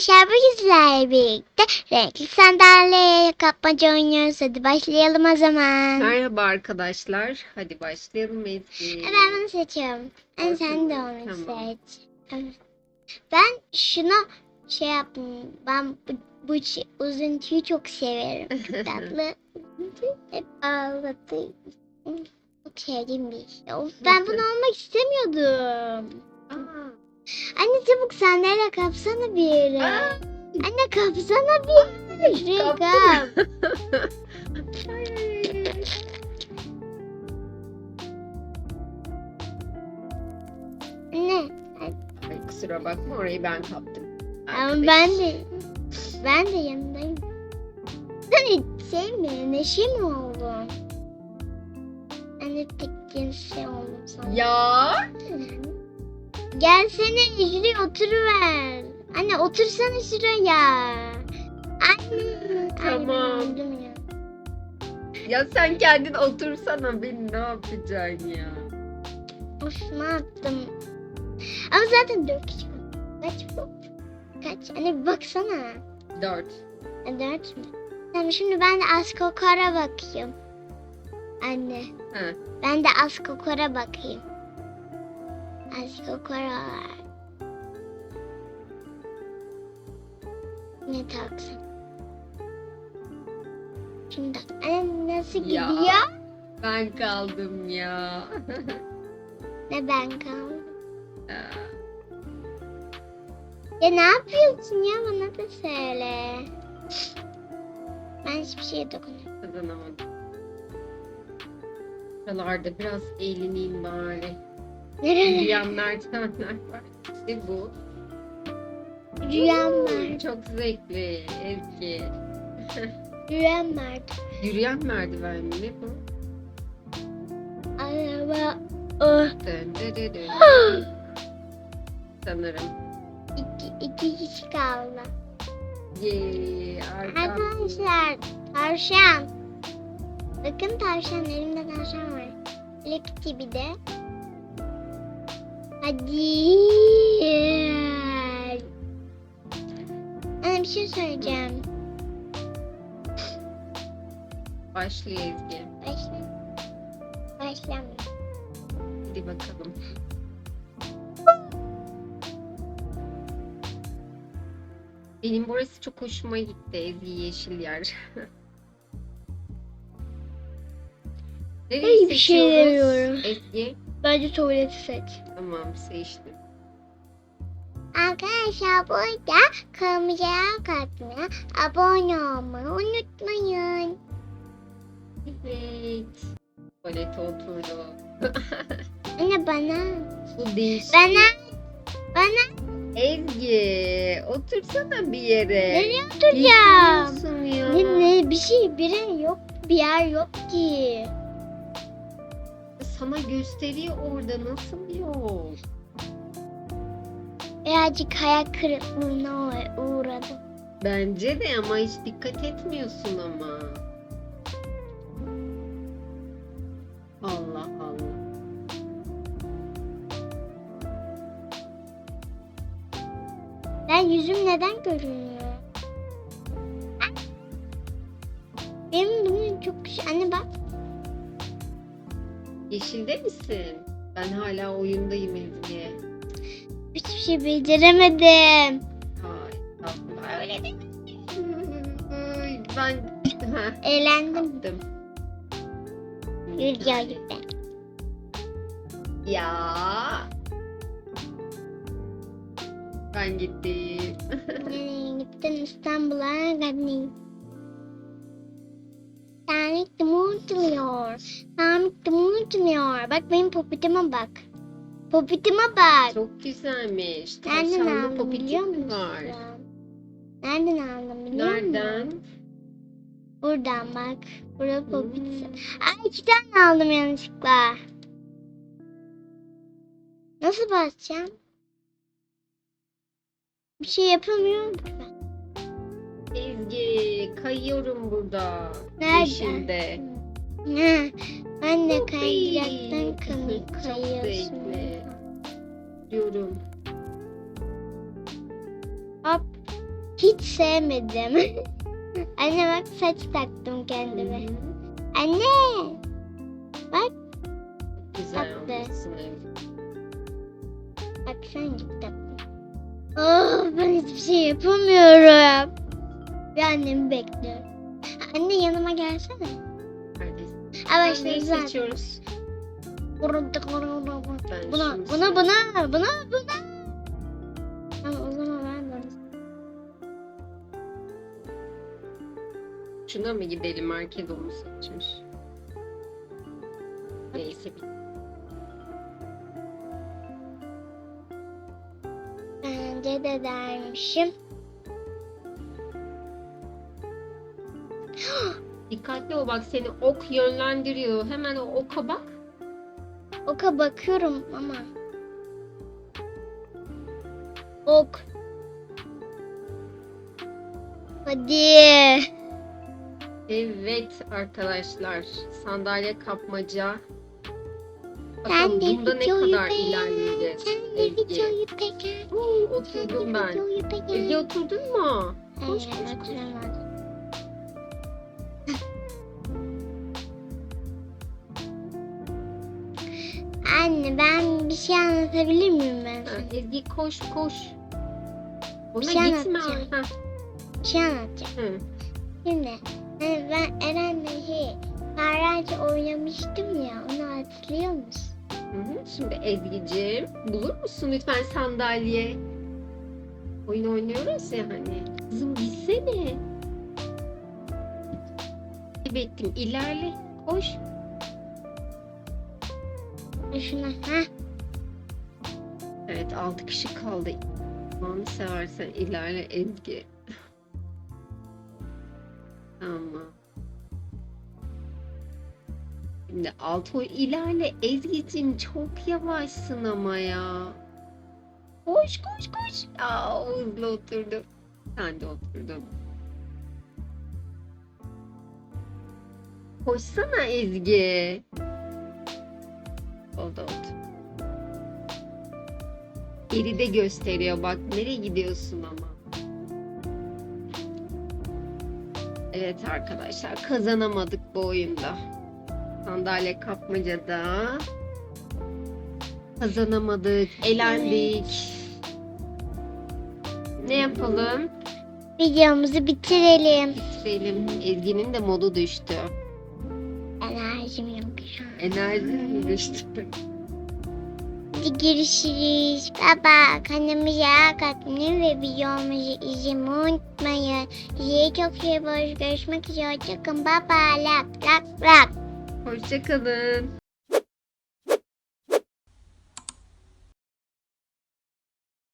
arkadaşlar bugün sizlerle birlikte renkli sandalyeye kapmaca oynuyoruz. Hadi başlayalım o zaman. Merhaba arkadaşlar. Hadi başlayalım Ezgi. E, Ben bunu seçiyorum. En sen de onu Tamam. seç. Evet. Ben şunu şey yaptım. Ben bu, bu uzun tüyü çok severim. Çok tatlı. Hep ağladı. Çok sevdiğim bir şey. Of, ben bunu almak istemiyordum. Aa, Anne çabuk sandalye kapsana bir yere. Aa. Anne kapsana bir yere. Kap. Anne. Ay, kusura bakma orayı ben kaptım. Ama ben de ben de yanındayım. Hani şey mi? Neşe mi oldun? Anne tek cinsi oldum sana. Ya. Gelsene şuraya oturuver. Anne otursana şuraya. Anne. Tamam. Ay, ben ya. Ya sen kendin otursana beni ne yapacaksın ya? Of ne yaptım? Ama zaten dört kişi. Kaç bu? Kaç? Anne baksana. Dört. E, Dört mü? Tamam şimdi ben de Askokora bakayım. Anne. Ha. Ben de Askokora bakayım. Askokora. Ne taksın? Şimdi anne nasıl Ya. gidiyor? Ben kaldım ya. Ne ben kaldım. Ya ne yapıyorsun ya bana da söyle. Ben hiçbir şeye dokunmuyorum. Kazanamadım. Buralarda biraz eğleneyim bari. Yürüyenler çanlar var. İşte bu. Rüyam var. Çok zevkli Ezgi. Rüyam vardı. Yürüyen merdiven mi ne bu? Araba. Oh. Dön dön dön dön. Sanırım. İki, iki kişi kaldı. Arkam. Arkadaşlar tavşan. Bakın tavşan elimde tavşan var. Lek gibi de. Hadi. Ana bir şey söyleyeceğim. Başlıyor Ezgi. Başla. Başlamıyor. Hadi bakalım. Benim burası çok hoşuma gitti Ezgi yeşil yer. Nereyi Ay, bir şey seçiyoruz demiyorum. Ezgi? Bence tuvaleti seç. Tamam seçtim. Arkadaşlar burada kırmızıya katmaya abone olmayı unutmayın. Evet. Tuvalete oturdu. Anne bana. Bu değişik. Bana. Bana. Ezgi otursana bir yere. Nereye oturacağım? Ne, ne bir şey bir yer yok bir yer yok ki. Sana gösteriyor orada nasıl yok? Birazcık hayal kırıklığına uğra- uğradım. Bence de ama hiç dikkat etmiyorsun ama. Allah Allah. Ben yüzüm neden görünüyor? Benim bunu çok güzel. Anne bak. Yeşilde misin? Ben hala oyundayım Ezgi. Hiçbir şey beceremedim. Ay, tatlım. Öyle değil mi? Ay, Ben Eğlendim. yaptım. Yürüyor gibi. Ya. Ben gittim. Gittin İstanbul'a geldin. Da unutmuyor. Da unutmuyor. Bak benim popitime bak. Popitime bak. Çok güzelmiş. Nereden aldın popitin biliyor musun? var? Nereden aldın biliyor musun? Nereden? Buradan bak. Burada Hmm. popit. Ay iki tane aldım yanlışlıkla. Nasıl basacağım? Bir şey yapamıyorum ben. Ezgi kayıyorum burada. Nerede? Yeşilde. Ne? Ben de Çok kaydıraktan iyi. kay- Çok kayıyorsun. zevkli. Diyorum. Hop. hiç sevmedim. Anne bak saç taktım kendime. Anne. Bak Güzel Tatlı. olmuşsun bak sen git taktım. Oh, ben hiçbir şey yapamıyorum. Bir annemi bekliyorum. Anne yanıma gelsene. Neredesin? Ha Neyi başladı zaten. seçiyoruz? Buna, Ben buna, şunu buna, buna, buna, buna. Tamam o zaman ben bunu. Şuna mı gidelim? Market onu seçmiş. Neyse bir Bence de dermişim. Dikkatli ol bak seni ok yönlendiriyor. Hemen o oka bak. Oka bakıyorum ama. Ok. Hadi. Evet arkadaşlar sandalye kapmaca. Bakalım de bunda ne kadar ilerleyeceğiz. Sen de videoyu oturdum ben. Ezgi oturdun mu? Koş, Hayır, koş, koş. oturamadım. Anne ben bir şey anlatabilir miyim ben sana? Ezgi koş koş. Ona şey gitme. anlatacağım. Ha, Bir şey anlatacağım. hı. Şimdi hani ben Eren'le şey Ferrari oynamıştım ya onu hatırlıyor musun? Hı hı. Şimdi Ezgi'cim bulur musun lütfen sandalye? Oyun oynuyoruz ya hani. Kızım gitsene. Kaybettim. İlerle. Koş. Şuna ha Evet 6 kişi kaldı. Aman seversen ilerle Ezgi. tamam. Şimdi Alto ilerle Ezgi'cim çok yavaşsın ama ya. Koş koş koş. Aa, hızlı oturdum. Sen de oturdun. Koşsana Ezgi. O da otur. Geride gösteriyor bak nereye gidiyorsun ama. Evet arkadaşlar kazanamadık bu oyunda. Sandalye kapmacada kazanamadık, elendik. Ne yapalım? videomuzu bitirelim. Bitirelim. Ezgi'nin de modu düştü. Enerji düştü? Hadi görüşürüz. Baba kanalımıza katılın ve videomuzu izlemeyi unutmayın. Sizi çok seviyoruz. Görüşmek üzere. Hoşçakalın. Baba. Lak lak lak. Hoşçakalın.